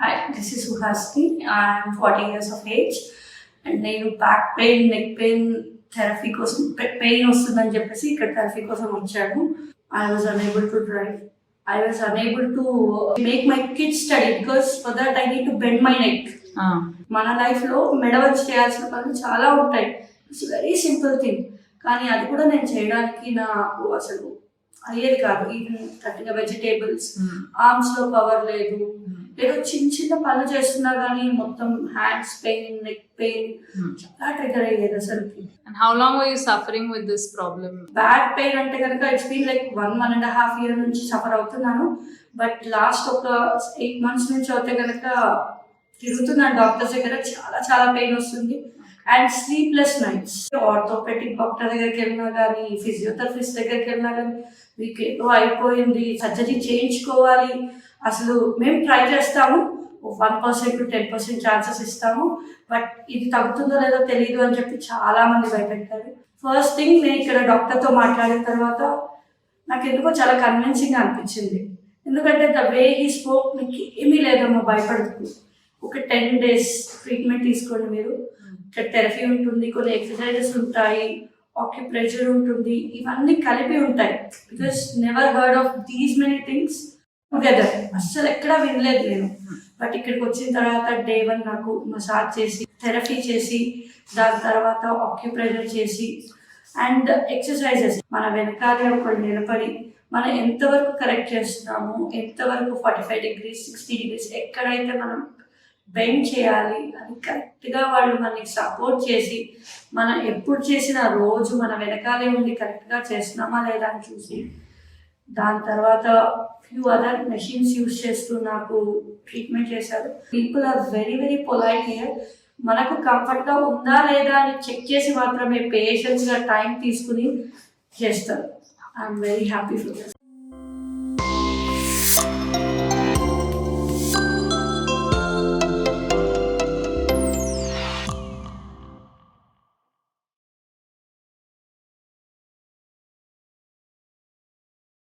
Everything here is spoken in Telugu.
Hi this is Suhasini I'm forty years of age and నేను back pain neck pain therapy కోసం పెయిన్ వస్తుందని చెప్పేసి ఇక్కడ థెరపీ కోసం వచ్చాను. I was unable to drive I was unable to make my kids study because for that I need to bend my neck మన లైఫ్లో మెడ వచ్చి చేయాల్సిన పనులు చాలా ఉంటాయి. ఇట్స్ వెరీ సింపుల్ థింగ్ కానీ అది కూడా నేను చేయడానికి నాకు అసలు అయ్యేది కాదు. ఈవెన్ కట్టిన వెజిటేబుల్స్ ఆర్మ్స్లో పవర్ లేదు. ఏదో చిన్న చిన్న పనులు చేస్తున్నా కానీ మొత్తం హ్యాండ్స్ పెయిన్ నెక్ పెయిన్ చాలా ట్రిగర్ అయ్యేది అసలుకి. And how long were you suffering with this problem? Back pain అంటే కనుక it's been like one one and half year నుంచి సఫర్ అవుతున్నాను. బట్ లాస్ట్ ఒక ఎయిట్ మంత్స్ నుంచి అయితే కనుక తిరుగుతున్నాను డాక్టర్స్ దగ్గర. చాలా చాలా పెయిన్ వస్తుంది. And sleepless nights orthopedic doctor దగ్గరికి వెళ్ళినా కానీ ఫిజియోథెరపిస్ట్ దగ్గరికి వెళ్ళినా కానీ మీకు ఏదో అయిపోయింది. సర్జరీ చేయించుకోవాలి. అసలు మేము ట్రై చేస్తాము. One percent to ten percent chances ఇస్తాము. బట్ ఇది తగ్గుతుందో లేదో తెలియదు అని చెప్పి చాలా మంది భయపెట్టారు. ఫస్ట్ థింగ్ నేను ఇక్కడ డాక్టర్తో మాట్లాడిన తర్వాత నాకు ఎందుకో చాలా కన్విన్సింగ్ అనిపించింది. ఎందుకంటే ద వే హీ స్పోక్ మీకు ఏమీ లేదమ్మా భయపడుతుంది. ఒక టెన్ డేస్ ట్రీట్మెంట్ తీసుకోండి మీరు. ఇక్కడ థెరపీ ఉంటుంది కొన్ని ఎక్సర్సైజెస్ ఉంటాయి ఆక్యుప్రెషర్ ఉంటుంది ఇవన్నీ కలిపి ఉంటాయి. Because never heard of these many things together అస్సలు ఎక్కడా వినలేదు నేను. బట్ ఇక్కడికి వచ్చిన తర్వాత డే వన్ నాకు మసాజ్ చేసి థెరపీ చేసి దాని తర్వాత ఆక్యుప్రెషర్ చేసి అండ్ ఎక్సర్సైజెస్ మన వెనకాలే ఒకటి నిలబడి మనం ఎంతవరకు కరెక్ట్ చేస్తున్నాము ఎంతవరకు forty five degrees sixty degrees ఎక్కడైతే మనం బెండ్ చేయాలి అది కరెక్ట్గా వాళ్ళు మనకి సపోర్ట్ చేసి మనం ఎప్పుడు చేసిన రోజు మన వెనకాలే ఉండి కరెక్ట్గా చేస్తున్నామా లేదా అని చూసి దాని తర్వాత ఫ్యూ అదర్ మెషిన్స్ యూస్ చేస్తూ నాకు ట్రీట్మెంట్ చేశారు. People are very very polite here మనకు కంఫర్ట్గా ఉందా లేదా అని చెక్ చేసి మాత్రమే పేషెన్స్గా టైం తీసుకుని చేస్తారు. I'm very happy for that